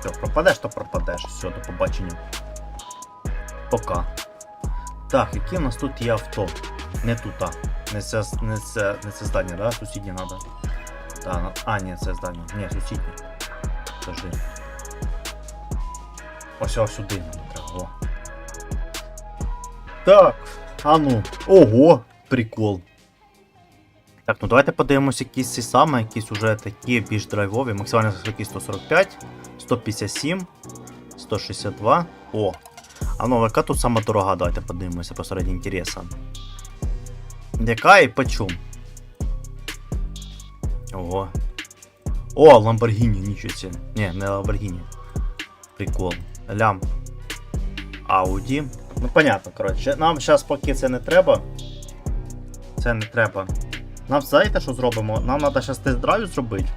Все, пропадеш, то пропадеш. Все, до побачення. Пока. Так, які в нас тут є авто? Не тут, а. Не це, не це, не це здання, да? Сусіднє треба. На- а, ні, це здання. Ні, сусіднє. Подожди. Ось ось сюди нам треба. О. Так, а ну. Ого, прикол. Так, ну давайте подивимося якісь ці саме, якісь уже такі більш драйвові. Максимальна швидкість 145, 157, 162. О! А ну, яка тут сама дорога, давайте подивимося просто ради інтересу. Яка і по чому? Ого. О, Lamborghini, нічого себе. Не, не Lamborghini. Прикол. Лям. Audi. Ну, понятно, коротше. Нам зараз поки це не треба. Це не треба. Нам знаєте, що зробимо? Нам треба зараз тест-драйв зробити.